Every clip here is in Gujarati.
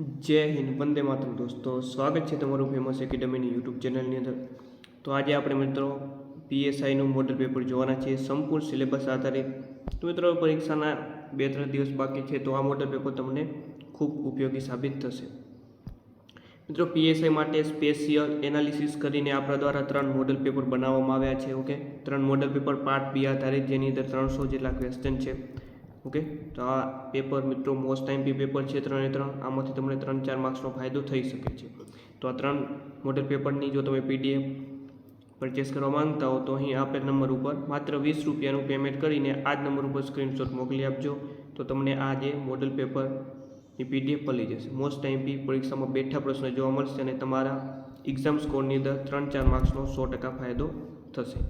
જય હિન્દ, વંદે માતરમ દોસ્તો. સ્વાગત છે તમારું ફેમસ એકેડમીની યુટ્યુબ ચેનલની અંદર. તો આજે આપણે મિત્રો પીએસઆઈનું મોડલ પેપર જોવાના છીએ. સંપૂર્ણ સિલેબસ આધારિત. તો મિત્રો, પરીક્ષાના બે ત્રણ દિવસ બાકી છે, તો આ મોડલ પેપર તમને ખૂબ ઉપયોગી સાબિત થશે. મિત્રો પીએસઆઈ માટે સ્પેશિયલ એનાલિસિસ કરીને આપણા દ્વારા ત્રણ મોડલ પેપર બનાવવામાં આવ્યા છે ઓકે ત્રણ મોડલ પેપર પાર્ટ બી આધારિત, જેની અંદર ત્રણસો જેટલા ક્વેશ્ચન છે. ઓકે? તો આ પેપર મિત્રો મોસ્ટ ટાઈમ બી પેપર છે ત્રણે ત્રણ. આમાંથી તમને ત્રણ ચાર માર્ક્સનો ફાયદો થઈ શકે છે. તો આ ત્રણ મોડલ પેપરની જો તમે પીડીએફ પરચેસ કરવા માંગતા હો, તો અહીં આપેલ નંબર ઉપર માત્ર વીસ રૂપિયાનું પેમેન્ટ કરીને આ જ નંબર ઉપર સ્ક્રીનશોટ મોકલી આપજો. તો તમને આ જે મોડલ પેપરની પીડીએફ મળી જશે. મોસ્ટ ટાઈમ બી પરીક્ષામાં બેઠા પ્રશ્નો જોવા મળશે અને તમારા એક્ઝામ સ્કોરની અંદર ત્રણ ચાર માર્ક્સનો સો ટકા ફાયદો થશે.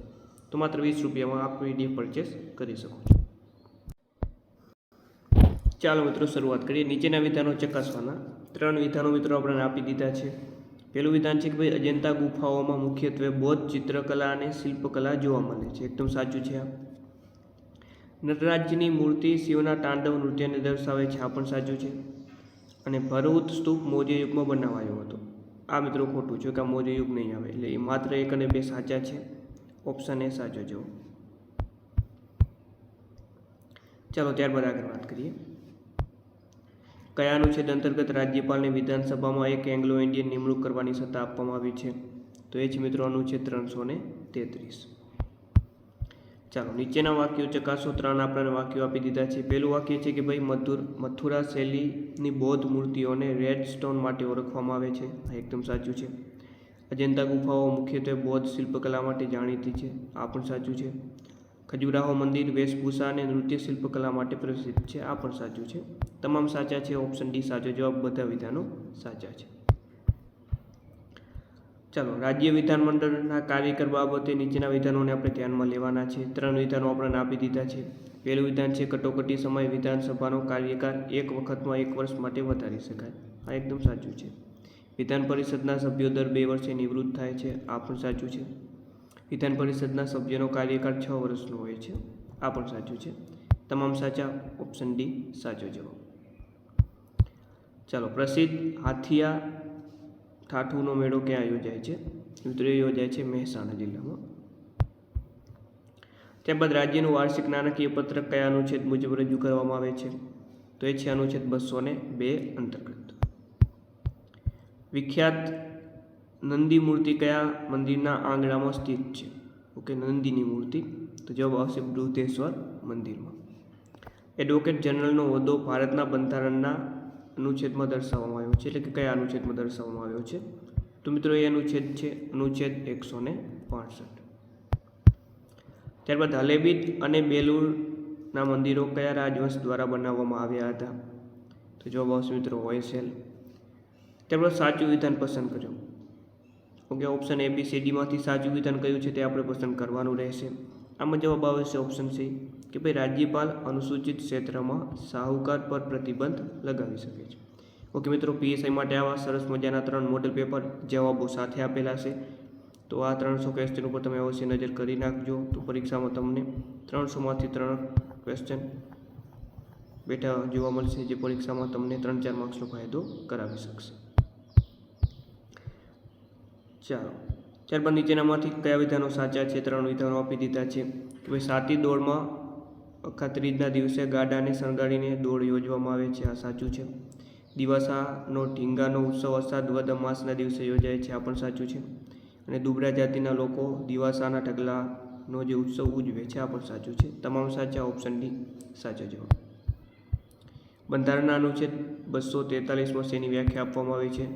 તો માત્ર વીસ રૂપિયામાં આપ પીડીએફ પરચેસ કરી શકો છો. ચાલો મિત્રો શરૂઆત કરીએ. નીચેના વિધાનો ચકાસવાના. ત્રણ વિધાનો મિત્રો આપણને આપી દીધા છે. પહેલું વિધાન છે કે ભાઈ અજંતા ગુફાઓમાં મુખ્યત્વે બૌદ્ધ ચિત્રકલા અને શિલ્પકલા જોવા મળે છે. એકદમ સાચું છે આ. નટરાજની મૂર્તિ શિવના તાંડવ નૃત્યને દર્શાવે છે. આ પણ સાચું છે. અને ભરૂત સ્તૂપ મૌર્ય બનાવાયો હતો. આ મિત્રો ખોટું છે કે મૌર્ય યુગ નહીં આવે. એટલે એ માત્ર એક અને બે સાચા છે. ઓપ્શન એ સાચો જવાબ. ચાલો ત્યારબાદ આગળ વાત કરીએ. કયા અનુચ્છેદ અંતર્ગત રાજ્યપાલને વિધાનસભામાં એક એંગ્લો ઇન્ડિયન નિમણૂક કરવાની સત્તા આપવામાં આવી છે. તો એ જ મિત્રો અનુચ્છેદ ત્રણસો ને તેત્રીસ. ચાલો, નીચેના વાક્યો ચકાસો. ત્રણ આપણને વાક્યો આપી દીધા છે. પહેલું વાક્ય છે કે ભાઈ મથુર મથુરા શૈલીની બૌદ્ધ મૂર્તિઓને રેડ સ્ટોન માટે ઓળખવામાં આવે છે. આ એકદમ સાચું છે. અજંતા ગુફાઓ મુખ્યત્વે બૌદ્ધ શિલ્પકલા માટે જાણીતી છે. આ પણ સાચું છે. ખજુરાહો મંદિર, વેશભૂષા અને નૃત્ય શિલ્પકલા માટે પ્રસિદ્ધ છે. આ પણ સાચું છે. તમામ સાચા છે ઓપ્શન ડી સાચો, જવાબ બધા વિધાનો સાચા છે. ચાલો, રાજ્ય વિધાનમંડળના કાર્યકર બાબતે નીચેના વિધાનોને આપણે ધ્યાનમાં લેવાના છે. ત્રણ વિધાનો આપણને આપી દીધા છે. પહેલું વિધાન છે, કટોકટી સમય વિધાનસભાનો કાર્યકાળ એક વખતમાં એક વર્ષ માટે વધારી શકાય. આ એકદમ સાચું છે. વિધાન પરિષદના સભ્યો દર બે વર્ષે નિવૃત્ત થાય છે. આ પણ સાચું છે. વિધાન પરિષદના સભ્યોનો કાર્યકાળ છ વર્ષનો હોય છે. આ પણ સાચું છે. તમામ સાચા ઓપ્શન ડી સાચો જવાબ. ચાલો, પ્રસિદ્ધ હાથિયા ઠાઠુનો મેળો ક્યાં યોજાય છે? મિત્રો યોજાય છે મહેસાણા જિલ્લામાં. ત્યારબાદ રાજ્યનું વાર્ષિક નાણાકીય પત્રક કયા અનુચ્છેદ મુજબ રજૂ કરવામાં આવે છે? તો એ છે અનુચ્છેદ બસો ને બે અંતર્ગત. વિખ્યાત નંદી મૂર્તિ કયા મંદિરના આંગણામાં સ્થિત છે? ઓકે, નંદીની મૂર્તિ. તો જવાબ આવશે બૃહદેશ્વર મંદિરમાં. એડવોકેટ જનરલનો હોદ્દો ભારતના બંધારણના અનુચ્છેદમાં દર્શાવવામાં આવ્યો છે. એટલે કે કયા અનુચ્છેદમાં દર્શાવવામાં આવ્યો છે? તો મિત્રો, એ અનુચ્છેદ છે, અનુચ્છેદ એકસો ને પાસઠ. ત્યારબાદ હલેબીડ અને બેલુરના મંદિરો કયા રાજવંશ દ્વારા બનાવવામાં આવ્યા હતા? તો જવાબ આવશે મિત્રો, હોયસેલ. ત્યારબાદ સાચું વિધાન પસંદ કર્યો. Okay option A B C ડીમાંથી સાચું વિધાન કયું છે તે આપણે પસંદ કરવાનું રહેશે. આમાં જવાબ આવે છે ઓપ્શન સી કે ભાઈ રાજ્યપાલ અનુસૂચિત ક્ષેત્રમાં સાહુકાર પર પ્રતિબંધ લગાવી શકે છે. ઓકે મિત્રો, પીએસઆઈ માટે આવા સરસ મજાના ત્રણ મોડલ પેપર જવાબો સાથે આપેલા છે. તો આ ત્રણસો ક્વેશ્ચન ઉપર તમે અવશ્ય નજર કરી નાખજો. તો પરીક્ષામાં તમને ત્રણસોમાંથી ત્રણ ક્વેશ્ચન બેઠા જોવા મળશે, જે પરીક્ષામાં તમને ત્રણ ચાર માર્ક્સનો ફાયદો કરાવી શકશે. ચાલો, ત્યારબાદ નીચેનામાંથી કયા વિધાનો સાચા છે? ત્રણ વિધાનો આપી દીધા છે. કે ભાઈ સાતી દોડમાં અખાત્રીજના દિવસે ગાડાને શણગારીને દોડ યોજવામાં આવે છે. આ સાચું છે. દિવાસાનો ઢીંગાનો ઉત્સવ અષાઢ વદ અમાસના દિવસે યોજાય છે. આ પણ સાચું છે. અને દુબળા જાતિના લોકો દિવાસાના ઢગલાનો જે ઉત્સવ ઉજવે છે, આ પણ સાચું છે. તમામ સાચા ઓપ્શન ડી સાચો જવાબ. બંધારણના અનુચ્છેદ બસો તેતાલીસમાં શેની વ્યાખ્યા આપવામાં આવી છે?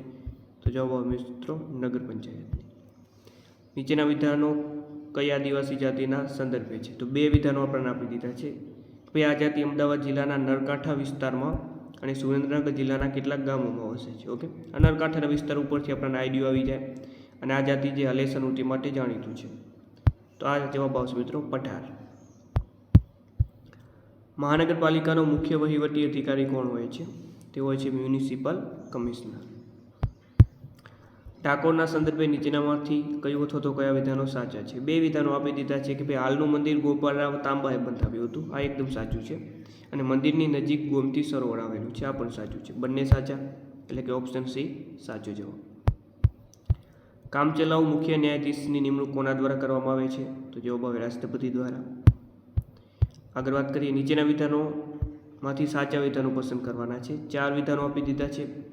તો જવાબ મિત્રો નગર પંચાયતની. નીચેના વિધાનો કઈ આદિવાસી જાતિના સંદર્ભે છે? તો બે વિધાનો આપણને આપી દીધા છે. ભાઈ આ જાતિ અમદાવાદ જિલ્લાના નરકાંઠા વિસ્તારમાં અને સુરેન્દ્રનગર જિલ્લાના કેટલાક ગામોમાં વસે છે. ઓકે? આ નરકાંઠાના વિસ્તાર ઉપરથી આપણને આઈડિયો આવી જાય અને આ જાતિ જે હલેસન ઉટી માટે જાણીતું છે. તો આ જવાબ આવશે મિત્રો પઠાર. મહાનગરપાલિકાનો મુખ્ય વહીવટી અધિકારી કોણ હોય છે? તે હોય છે મ્યુનિસિપલ કમિશનર. ડાકોરના સંદર્ભે નીચેનામાંથી કયું અથવા તો કયા વિધાનો સાચા છે? બે વિધાનો આપી દીધા છે કે ભાઈ હાલનું મંદિર ગોપાલરાવ તાંબાએ બંધાવ્યું હતું. આ એકદમ સાચું છે. અને મંદિરની નજીક ગોમતી સરોવર આવેલું છે. આ પણ સાચું છે. બંને સાચા? એટલે કે ઓપ્શન સી સાચો જવાબ. કામચલાઉ મુખ્ય ન્યાયાધીશની નિમણૂક કોના દ્વારા કરવામાં આવે છે? તો જવાબ આવે રાષ્ટ્રપતિ દ્વારા. આગળ વાત કરીએ. નીચેના વિધાનોમાંથી સાચા વિધાનો પસંદ કરવાના છે. ચાર વિધાનો આપી દીધા છે.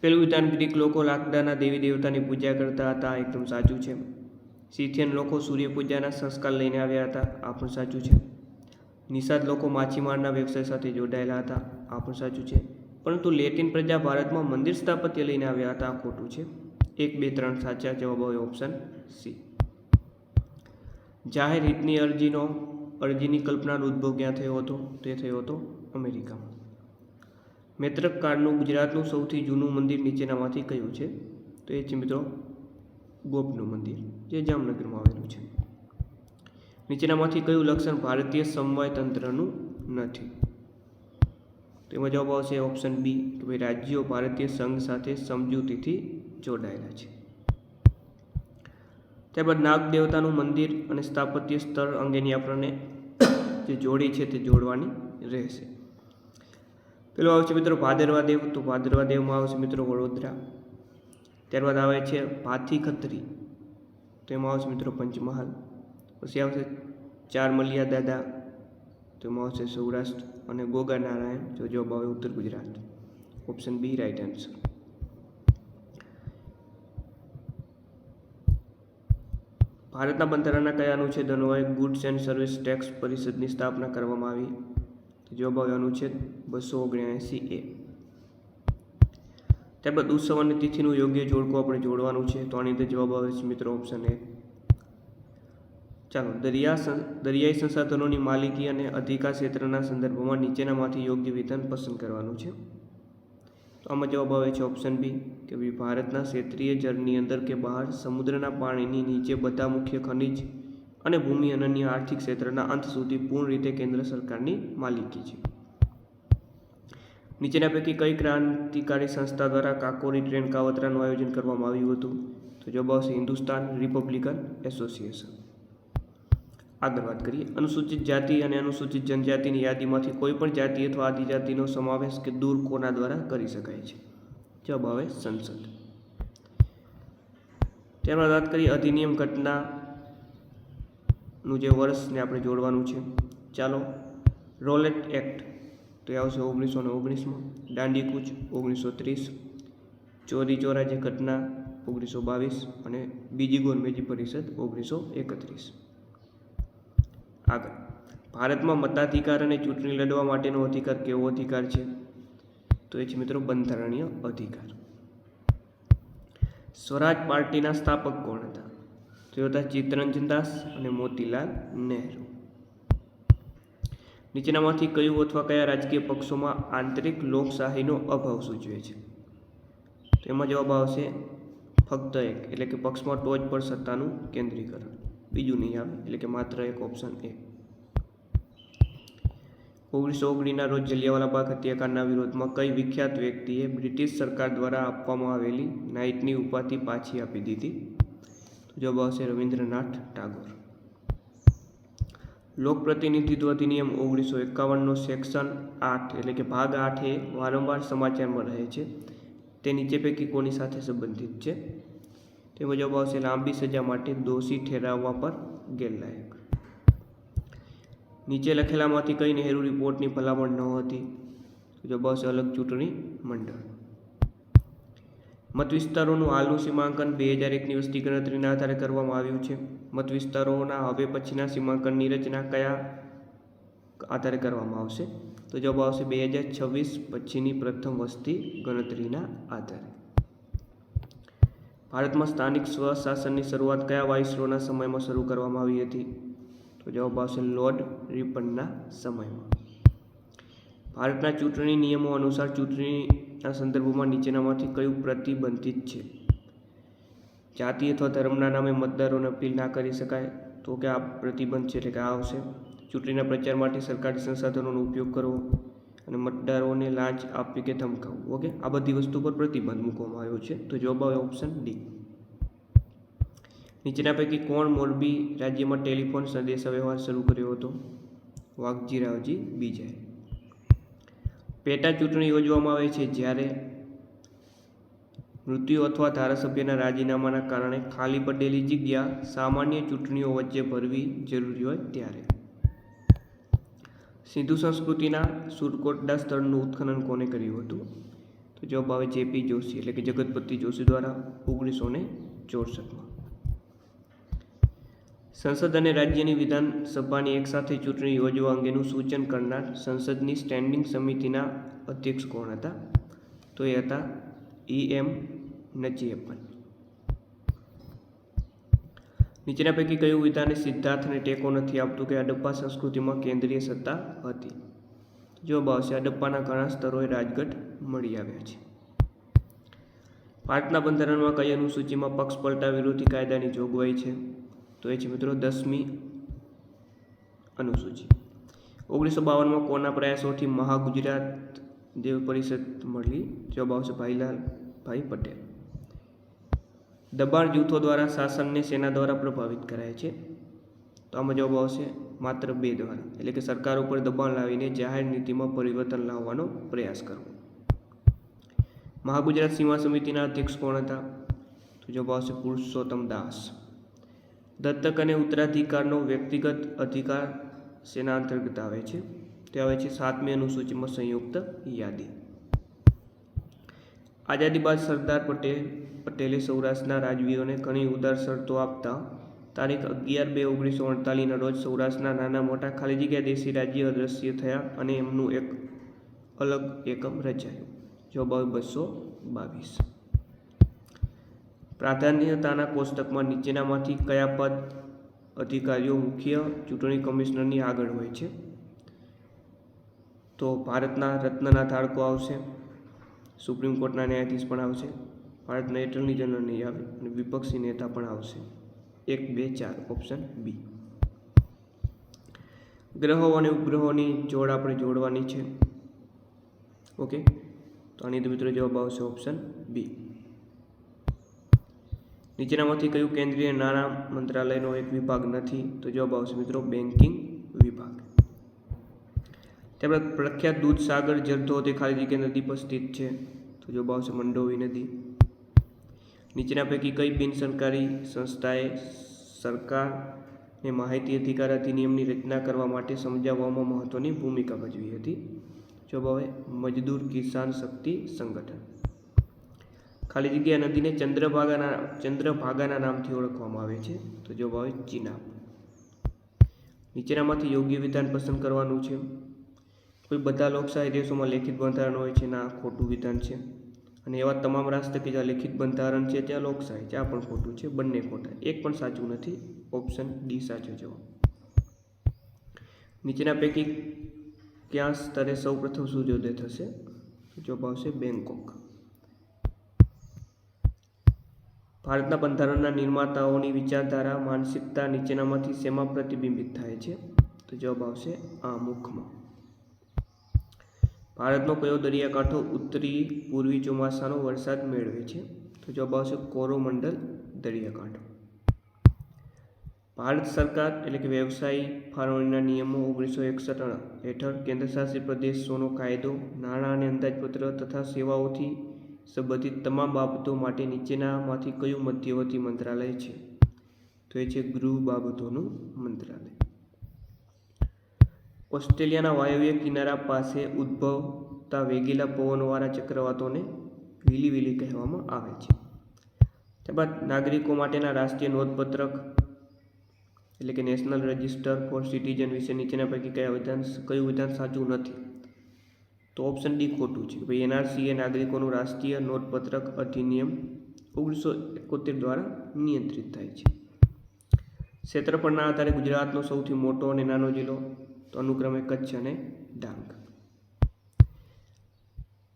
પેલું વિધાન ગ્રીક લોકો લાકડાના દેવી દેવતાની પૂજા કરતા હતા, એકદમ સાચું છે. સિથિયન લોકો સૂર્યપૂજાના સંસ્કાર લઈને આવ્યા હતા, આ પણ સાચું છે. નિષાદ લોકો માછીમારના વ્યવસાય સાથે જોડાયેલા હતા, આ પણ સાચું છે. પરંતુ લેટિન પ્રજા ભારતમાં મંદિર સ્થાપત્ય લઈને આવ્યા હતા, આ ખોટું છે. એક, બે, ત્રણ સાચા જવાબ હોય ઓપ્શન સી જાહેર હિતની અરજીનો, અરજીની કલ્પનાનો ઉદ્ભવ ક્યાં થયો હતો? તે થયો હતો અમેરિકામાં. મૈત્રક કાળનું ગુજરાતનું સૌથી જૂનું મંદિર નીચેનામાંથી કયું છે? તો એ છે મિત્રો, ગોપનું મંદિર, જે જામનગરમાં આવેલું છે. નીચેનામાંથી કયું લક્ષણ ભારતીય સમવાય તંત્રનું નથી તેમાં જવાબ આવશે ઓપ્શન બી, કે ભાઈ રાજ્યો ભારતીય સંઘ સાથે સમજૂતીથી જોડાયેલા છે. ત્યારબાદ નાગ દેવતાનું મંદિર અને સ્થાપત્ય સ્તર અંગેની આપણને જે જોડી છે તે જોડવાની રહેશે. પેલો આવે છે મિત્રો ભાદરવા દેવ તો ભાદરવા દેવમાં આવશે મિત્રો વડોદરા. ત્યારબાદ આવે છે ભાથી ખત્રી તો એમાં આવશે મિત્રો પંચમહાલ. પછી આવશે ચાર મલિયા દાદા, તો એમાં આવશે સૌરાષ્ટ્ર અને ગોગા નારાયણ, જો જવાબ આવે ઉત્તર Gujarat. Option B right answer ભારતના બંધારણના કયા અનુચ્છેદોએ ગુડ્સ એન્ડ સર્વિસ ટેક્સ પરિષદની સ્થાપના કરવામાં આવી. જવાબ આવવાનું અનુચ્છેદ બસો ઓગણએંસી એ. ત્યારબાદ ઉત્સવ અને તિથિનું યોગ્ય જોડકું આપણે જોડવાનું છે. તો આની અંદર જવાબ આવે છે મિત્રો ઓપ્શન એ ચાલો, દરિયા દરિયાઈ સંસાધનોની માલિકી અને અધિકાર ક્ષેત્રના સંદર્ભમાં નીચેનામાંથી યોગ્ય વિધાન પસંદ કરવાનું છે. તો આમાં જવાબ આવે છે ઓપ્શન બી કે ભાઈ, ભારતના ક્ષેત્રીય જળની અંદર કે બહાર સમુદ્રના પાણીની નીચે બધા મુખ્ય ખનિજ અને ભૂમિ અનન્ય આર્થિક ક્ષેત્રના અંત સુધી પૂર્ણ રીતે કેન્દ્ર સરકારની માલિકી છે. નીચેના પૈકી કઈ ક્રાંતિકારી સંસ્થા દ્વારા કાકોરી ટ્રેન કાવતરાનું આયોજન કરવામાં આવ્યું હતું? તો જવાબ આવશે હિન્દુસ્તાન રિપબ્લિકન એસોસિએશન. આગળ વાત કરીએ. અનુસૂચિત જાતિ અને અનુસૂચિત જનજાતિની યાદીમાંથી કોઈ પણ જાતિ અથવા આદિજાતિનો સમાવેશ કે દૂર કોના દ્વારા કરી શકાય છે? જવાબ આવે સંસદ. ત્યારબાદ વાત કરીએ અધિનિયમ ઘટનાનું જે વર્ષને આપણે જોડવાનું છે. ચાલો, રોલેટ એક્ટ તો એ આવશે ઓગણીસો ને ઓગણીસમાં. દાંડી કૂચ ઓગણીસો ત્રીસ. ચોરી ચોરા જે ઘટના ઓગણીસો બાવીસ અને બીજી ગોરમેજી પરિષદ ઓગણીસો એકત્રીસ. આગળ. ભારતમાં મતાધિકાર અને ચૂંટણી લડવા માટેનો અધિકાર કેવો અધિકાર છે? તો એ છે મિત્રો બંધારણીય અધિકાર. સ્વરાજ પાર્ટીના સ્થાપક કોણ હતા? તો એ હતા ચિત્તરંજન દાસ અને મોતીલાલ નહેરુ. નીચેનામાંથી કયું અથવા કયા રાજકીય પક્ષોમાં આંતરિક લોકશાહીનો અભાવ સૂચવે છે? તો એમાં જવાબ આવશે ફક્ત એક, એટલે કે પક્ષમાં ટોચ પર સત્તાનું કેન્દ્રીકરણ. બીજું નહીં આવે, એટલે કે માત્ર એક ઓપ્શન એ. ઓગણીસો ઓગણીના રોજ જલિયાવાલા બાગ હત્યાકાંડના વિરોધમાં કઈ વિખ્યાત વ્યક્તિએ બ્રિટિશ સરકાર દ્વારા આપવામાં આવેલી નાઇટની ઉપાધિ પાછી આપી દીધી? તો જવાબ આવશે રવિન્દ્રનાથ ટાગોર. લોકપ્રતિનિધિત્વ અધિનિયમ ઓગણીસો એકાવનનો સેક્શન આઠ એટલે કે ભાગ આઠ એ વારંવાર સમાચારમાં રહે છે. તે નીચે પૈકી કોની સાથે સંબંધિત છે? તેમાં જવાબ આવશે લાંબી સજા માટે દોષી ઠેરાવવા પર ગેરલાયક. નીચે લખેલામાંથી કઈ નહેરુ રિપોર્ટની ભલામણ ન હતી? જવાબ આવશે અલગ ચૂંટણી મંડળ. મત વિસ્તારોનું હાલનું સીમાંકન બે હજાર એકની વસ્તી ગણતરીના આધારે કરવામાં આવ્યું છે. મત વિસ્તારોના હવે પછીના સીમાંકનની રચના કયા આધારે કરવામાં આવશે? તો જવાબ આવશે બે હજાર છવ્વીસ પછીની પ્રથમ વસ્તી ગણતરીના આધારે. ભારતમાં સ્થાનિક સ્વશાસનની શરૂઆત કયા વાઇસરોના સમયમાં શરૂ કરવામાં આવી હતી? તો જવાબ આવશે લોર્ડ રિપનના સમયમાં. ભારતના ચૂંટણી નિયમો અનુસાર ચૂંટણીના સંદર્ભમાં નીચેનામાંથી કયું પ્રતિબંધિત છે? જાતિ અથવા ધર્મના નામે મતદારોને અપીલ ના કરી શકાય તો કે આ પ્રતિબંધ છે એટલે કે આ આવશે. ચૂંટણીના પ્રચાર માટે સરકારી સંસાધનોનો ઉપયોગ કરવો અને મતદારોને લાંચ આપવી કે ધમકાવવું. ઓકે? આ બધી વસ્તુ પર પ્રતિબંધ મૂકવામાં આવ્યો છે. તો જવાબ આવે ઓપ્શન ડી. નીચેના પૈકી કોણ મોરબી રાજ્યમાં ટેલિફોન સંદેશાવ્યવહાર શરૂ કર્યો હતો? વાઘજીરાવજી બીજાએ. પેટા ચૂંટણી યોજવામાં આવે છે જ્યારે મૃત્યુ અથવા ધારાસભ્યના રાજીનામાના કારણે ખાલી પડેલી જગ્યા સામાન્ય ચૂંટણીઓ વચ્ચે ભરવી જરૂરી હોય ત્યારે. સિંધુ સંસ્કૃતિના સુરકોટડા સ્થળનું ઉત્ખનન કોને કર્યું હતું? તો જવાબ આવે જેપી જોશી, એટલે કે જગતપતિ જોશી દ્વારા ઓગણીસો ને ચોસઠમાં. સંસદ અને રાજ્યની વિધાનસભાની એકસાથે ચૂંટણી યોજવા અંગેનું સૂચન કરનાર સંસદની સ્ટેન્ડિંગ સમિતિના અધ્યક્ષ કોણ હતા? તો એ હતા ઈ એમ નચિયપ્પન નીચેના પૈકી કયું વિધાને સિદ્ધાર્થને ટેકો નથી આપતું કે અડપ્પા સંસ્કૃતિમાં કેન્દ્રીય સત્તા હતી? જવાબ આવશે અડપ્પાના ઘણા સ્તરોએ રાજગઢ મળી આવ્યા છે. ભારતના બંધારણમાં કઈ અનુસૂચિમાં પક્ષ પલટા વિરોધી કાયદાની જોગવાઈ છે? તો એ છે મિત્રો દસમી અનુસૂચિ. ઓગણીસો બાવનમાં કોના પ્રયાસોથી મહાગુજરાત દેવ પરિષદ મળી? જવાબ આવશે ભાઈલાલ ભાઈ પટેલ. દબાણ જૂથો દ્વારા શાસનને સેના દ્વારા પ્રભાવિત કરાય છે. તો આમાં જવાબ આવશે માત્ર બે દ્વારા. એટલે કે સરકાર ઉપર દબાણ લાવીને જાહેર નીતિમાં પરિવર્તન લાવવાનો પ્રયાસ કરવો. મહાગુજરાત સીમા સમિતિના અધ્યક્ષ કોણ હતા? તો જવાબ આવશે પુરુષોત્તમ દાસ. દત્તક અને ઉત્તરાધિકારનો વ્યક્તિગત અધિકાર સેના અંતર્ગત આવે છે. તે આવે છે સાતમી અનુસૂચિમાં સંયુક્ત યાદી. આઝાદી બાદ સરદાર પટેલ, પટેલે સૌરાષ્ટ્રના રાજવીઓને ઘણી ઉદાર શરતો આપતા તારીખ અગિયાર બે ઓગણીસો અડતાલીસના રોજ સૌરાષ્ટ્રના નાના મોટા ખાલી જગ્યા દેશી રાજ્ય અદ્રશ્ય થયા અને એમનું એક અલગ એકમ રચાયું. જવાબ બસો બાવીસ. પ્રાધાન્યતાના કોષ્ટકમાં નીચેનામાંથી કયા પદ અધિકારીઓ મુખ્ય ચૂંટણી કમિશનરની આગળ હોય છે? તો ભારતના રત્નના ધારકો આવશે. સુપ્રીમ કોર્ટના ન્યાયાધીશ પણ આવશે. ભારતના એટર્ની જનરલ નહીં આવે, અને વિપક્ષી નેતા પણ આવશે. એક, બે, ચાર, ઓપ્શન બી. ગ્રહો અને ઉપગ્રહોની જોડ આપણે જોડવાની છે. ઓકે? તો આની મિત્રો જવાબ આવશે ઓપ્શન બી. નીચેનામાંથી કયું કેન્દ્રીય નાણાં મંત્રાલયનો એક વિભાગ નથી? તો જવાબ આવશે મિત્રો બેન્કિંગ વિભાગ. ત્યારબાદ પ્રખ્યાત દૂધ સાગર જરદો તે ખાલી જગ્યા નદી પર સ્થિત છે. તો જવાબ આવશે મંડોવી નદી. નીચેના પૈકી કઈ બિન સરકારી સંસ્થાએ સરકારને માહિતી અધિકાર અધિનિયમની રચના કરવા માટે સમજાવવામાં મહત્વની ભૂમિકા ભજવી હતી? જવાબ આવે, મજદૂર કિસાન શક્તિ સંગઠન. ખાલી જગ્યા નદીને ચંદ્રભાગાના ચંદ્રભાગાના નામથી ઓળખવામાં આવે છે. તો જવાબ આવે ચિનાબ નીચેનામાંથી યોગ્ય વિધાન પસંદ કરવાનું છે. કોઈ બધા લોકશાહી દેશોમાં લેખિત બંધારણ હોય છે, ના, ખોટું વિધાન છે. અને એવા તમામ રાષ્ટ્ર કે જ્યાં લેખિત બંધારણ છે, ત્યાં લોકશાહી છે. આ પણ ખોટું છે. બંને ખોટા. એક પણ સાચું નથી. ઓપ્શન ડી સાચો જવાબ. નીચેના પૈકી ક્યાં સ્તરે સૌપ્રથમ સૂર્યોદય થશે? જવાબ આવશે બેંકોક ભારતના બંધારણના નિર્માતાઓની વિચારધારા માનસિકતા નીચેનામાંથી શેમાં પ્રતિબિંબિત થાય છે? તો જવાબ આવશે આ મુખમાં. ભારતનો કયો દરિયાકાંઠો ઉત્તરી, પૂર્વી ચોમાસાનો વરસાદ મેળવે છે? તો જવાબ આવશે કોરોમંડલ દરિયાકાંઠો. ભારત સરકાર એટલે કે વ્યવસાયી ફાળવણીના નિયમો ઓગણીસો એકસઠ હેઠળ કેન્દ્રશાસિત પ્રદેશોનો કાયદો, નાણાં અને અંદાજપત્ર તથા સેવાઓથી સંબંધિત તમામ બાબતો માટે નીચેનામાંથી કયું મધ્યવર્તી મંત્રાલય છે? તો એ છે ગૃહ બાબતોનું મંત્રાલય. ઓસ્ટ્રેલિયાના વાયવ્ય કિનારા પાસે ઉદ્ભવતા વેગીલા પવનવાળા ચક્રવાતોને વિલી વીલી કહેવામાં આવે છે. ત્યારબાદ નાગરિકો માટેના રાષ્ટ્રીય નોંધપત્રક, એટલે કે નેશનલ રજિસ્ટર ફોર સિટીઝન વિશે નીચેના પૈકી કયા વિધાન કયું વિધાન સાચું નથી? તો ઓપ્શન ડી ખોટું છે ભાઈ એનઆરસી એ નાગરિકોનું રાષ્ટ્રીય નોંધપત્રક અધિનિયમ ઓગણીસો એકોતેર દ્વારા નિયંત્રિત થાય છે. ક્ષેત્રફળના આધારે ગુજરાતનો સૌથી મોટો અને નાનો જિલ્લો તો અનુક્રમે કચ્છ અને ડાંગ.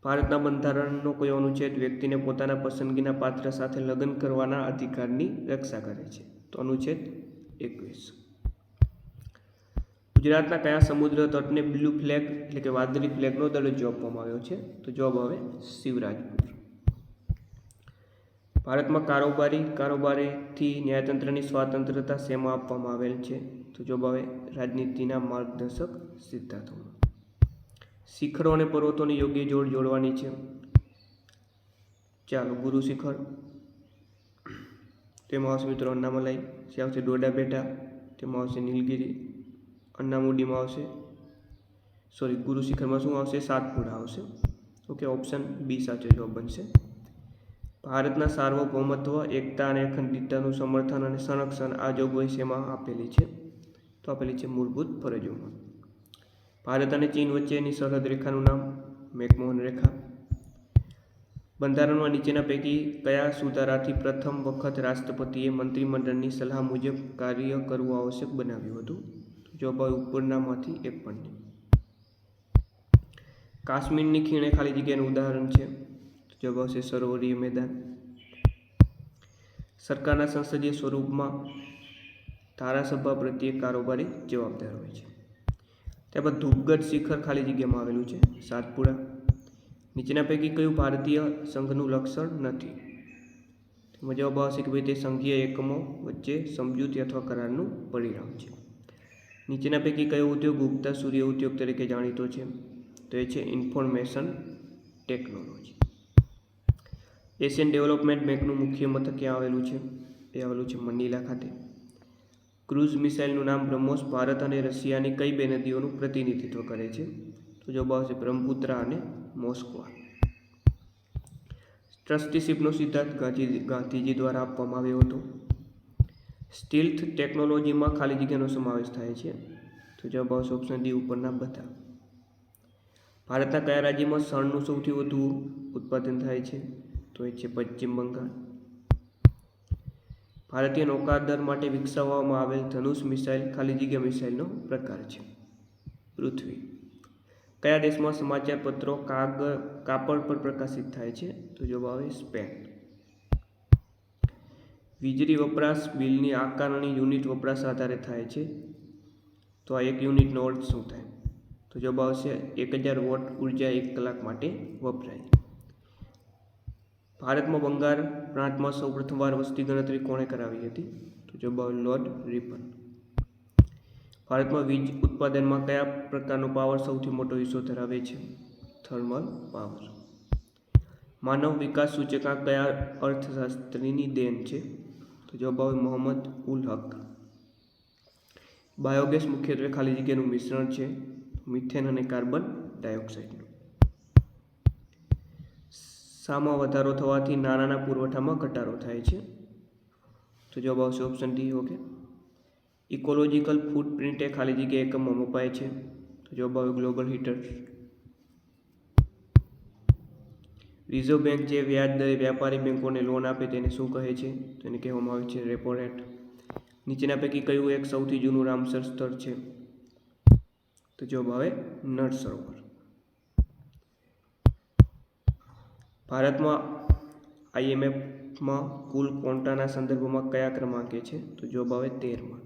ભારતના બંધારણનો કોઈ અનુચ્છેદ વ્યક્તિને પોતાના પસંદગીના પાત્ર સાથે લગ્ન કરવાના અધિકારની રક્ષા કરે છે. તો અનુચ્છેદ એકવીસ. ગુજરાતના કયા સમુદ્ર તટને બ્લુ ફ્લેગ એટલે કે વાદળી ફ્લેગનો દરજ્જો આપવામાં આવ્યો છે? તો જવાબ આવે શિવરાજપુર ભારતમાં કારોબારી, કારોબારીથી ન્યાયતંત્રની સ્વાતંત્રતા શેમાં આપવામાં આવેલ છે? તો જવાબ આવે રાજનીતિના માર્ગદર્શક સિદ્ધાંતોમાં શિખરો અને પર્વતોની યોગ્ય જોડ જોડવાની છે. ચાલો, ગુરુ શિખર. તેમાં આવશે મિત્રો અન્નામલાઈ જે આવશે ડોડા બેટા તેમાં આવશે નીલગિરી. અન્નામુડીમાં આવશે. સોરી ગુરુ શિખરમાં શું આવશે? સાતપુડા આવશે. ઓકે ઓપ્શન બી સાચો જવાબ બનશે. ભારતના સાર્વભૌમત્વ, એકતા અને અખંડિતતાનું સમર્થન અને સંરક્ષણ આ જોગવાઈ શેમાં આપેલી છે. તો આપેલી છે મૂળભૂત ફરજોમાં. ભારત અને ચીન વચ્ચેની સરહદ રેખાનું નામ મેકમોહન રેખા. બંધારણમાં નીચેના પૈકી કયા સુધારાથી પ્રથમ વખત રાષ્ટ્રપતિએ મંત્રીમંડળની સલાહ મુજબ કાર્ય કરવું આવશ્યક બનાવ્યું હતું? જવાબ ઉપરનામાંથી એક પણ નહીં. કાશ્મીરની ખીણે ખાલી જગ્યાનું ઉદાહરણ છે. જવાબ આવશે સરોવરીય મેદાન. સરકારના સંસદીય સ્વરૂપમાં ધારાસભા પ્રત્યે કારોબારી જવાબદાર હોય છે. ત્યારબાદ ધૂપગઢ શિખર ખાલી જગ્યામાં આવેલું છે, સાતપુરા. નીચેના પૈકી કયું ભારતીય સંઘનું લક્ષણ નથી? જવાબ આવશે કે ભાઈ તે સંઘીય એકમો વચ્ચે સમજૂતી અથવા કરારનું પરિણામ છે. નીચેના પૈકી કયો ઉદ્યોગ ઉગતા સૂર્ય ઉદ્યોગ તરીકે જાણીતો છે? તો એ છે ઇન્ફોર્મેશન ટેકનોલોજી. એશિયન ડેવલપમેન્ટ બેંકનું મુખ્ય મથક ક્યાં આવેલું છે? એ આવેલું છે મનીલા ખાતે. ક્રૂઝ મિસાઇલનું નામ બ્રહ્મોસ ભારત અને રશિયાની કઈ બે નદીઓનું પ્રતિનિધિત્વ કરે છે? તો જવાબ આવશે બ્રહ્મપુત્રા અને મોસ્કવા. ટ્રસ્ટીશીપનો સિદ્ધાંત ગાંધી ગાંધીજી દ્વારા આપવામાં આવ્યો હતો. સ્ટીલ્થ ટેકનોલોજીમાં ખાલી જગ્યાનો સમાવેશ થાય છે. તો જવાબ આવશે ઓપ્શન ડી ઉપરના બધા. ભારતના કયા રાજ્યમાં શણનું સૌથી વધુ ઉત્પાદન થાય છે? તો એ છે પશ્ચિમ બંગાળ. ભારતીય નૌકાદળ માટે વિકસાવવામાં આવેલ ધનુષ મિસાઇલ ખાલી જગ્યા મિસાઇલનો પ્રકાર છે. પૃથ્વી. કયા દેશમાં સમાચાર પત્રો કાગળ કાપડ પર પ્રકાશિત થાય છે? તો જવાબ આવે સ્પેન. વીજળી વપરાશ બિલની આકારણી યુનિટ વપરાશ આધારે થાય છે. તો આ એક યુનિટનો અર્થ શું થાય? તો જવાબ આવશે એક હજાર વોટ ઊર્જા એક કલાક માટે વપરાય. ભારતમાં બંગાળ પ્રાંતમાં સૌ પ્રથમવાર વસ્તી ગણતરી કોણે કરાવી હતી? તો જવાબ આવે લોર્ડ રિપન. ભારતમાં વીજ ઉત્પાદનમાં કયા પ્રકારનો પાવર સૌથી મોટો હિસ્સો ધરાવે છે? Thermal power. માનવ વિકાસ સૂચકાંક કયા અર્થશાસ્ત્રીની દેન છે? તો જવાબ આવે મોહમ્મદ ઉલ હક. બાયોગેસ મુખ્યત્વે ખાલી જગ્યાનું મિશ્રણ છે, મિથેન અને કાર્બન ડાયોક્સાઇડનું. સામાં વધારો થવાથી નાણાંના પુરવઠામાં ઘટાડો થાય છે. તો જવાબ આવશે option D okay ecological footprint એ ખાલી જગ્યાએ એકમમાં મપાય છે. તો જવાબ આવે ગ્લોબલ હીટર રિઝર્વ બેંક જે વ્યાજ દરે વ્યાપારી બેંકોને લોન આપે તેને શું કહે છે? તો એને કહેવામાં આવે છે રેપો રેટ નીચેના પૈકી કયું એક સૌથી જૂનું રામસર સ્થળ છે? તો જવાબ આવે નળ સરોવર. ભારતમાં આઈએમએફમાં કુલ કોન્ટાના સંદર્ભમાં કયા ક્રમાંકે છે? તો જવાબ આવે તેરમાં.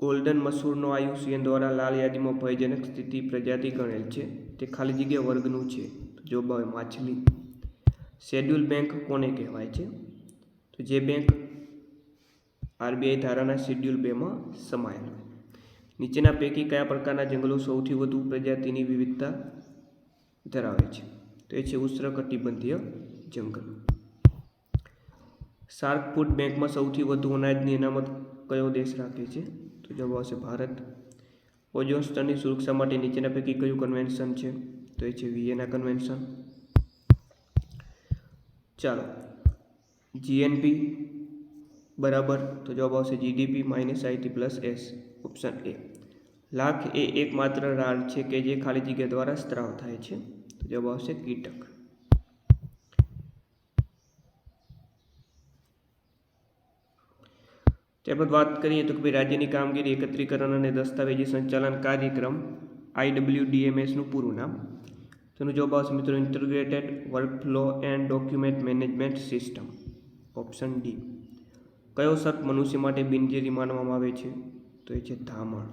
ગોલ્ડન મસૂરનો આયુષ્યન દ્વારા લાલ યાદીમાં ભયજનક સ્થિતિ પ્રજાતિ ગણેલ છે. તે ખાલી જગ્યા વર્ગનું છે. તો જવાબ આવે માછલી. શેડ્યુલ બેંક કોને કહેવાય છે? તો જે બેંક આરબીઆઈ ધારાના શેડ્યુલ બેમાં સમાયેલ નીચેના પૈકી કયા પ્રકારના જંગલો સૌથી વધુ પ્રજાતિની વિવિધતા ધરાવે છે? તો એ છે ઉષ્ણકટિબંધીય જંગલ. શાર્ક ફૂડ બેંકમાં સૌથી વધુ અનાજની અનામત કયો દેશ રાખે છે? તો જવાબ આવશે ભારત. ઓઝોન સ્તરની સુરક્ષા માટે નીચેના પૈકી કયું કન્વેન્શન છે? તો એ છે વિયેના કન્વેન્શન ચાલો. જીએનપી બરાબર. તો જવાબ આવશે GDP minus IT plus S option A lakh એ એકમાત્ર રાળ છે કે જે ખાલી જગ્યા દ્વારા સ્ત્રાવ થાય છે? તો જવાબ આવશે કીટક. ત્યારબાદ વાત કરીએ તો કે ભાઈ રાજ્યની કામગીરી, એકત્રીકરણ અને દસ્તાવેજી સંચાલન કાર્યક્રમ આઈડબ્લ્યુડીએમએસનું પૂરું નામ. તેનું જવાબ આવશે મિત્રો integrated workflow and document management system, option D. કયો સર્પ મનુષ્ય માટે બિનજેરી માનવામાં આવે છે? તો એ છે ધામણ.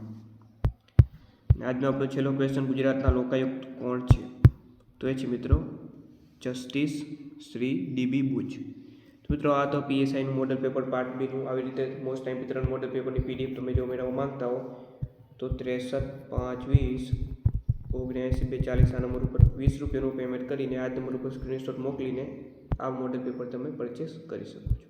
આજનો આપણો છેલ્લો ક્વેશ્ચન ગુજરાતના લોકાયુક્ત કોણ છે? તો એ છે મિત્રો જસ્ટિસ શ્રી ડીબી બુચ મિત્રો, આ તો પીએસઆઈનું મોડલ પેપર પાર્ટ બીનું આવી રીતે મોસ્ટ ટાઈમ ત્રણ મોડલ પેપરની પીડીએફ તમે જો મેળવવા માંગતા હો, તો ત્રેસઠ પાંચ વીસ ઓગણ્યાએંસી બે ચાલીસ આ નંબર ઉપર વીસ રૂપિયાનું પેમેન્ટ કરીને આ નંબર ઉપર સ્ક્રીનશોટ મોકલીને આ મોડલ પેપર તમે પરચેસ કરી શકો છો.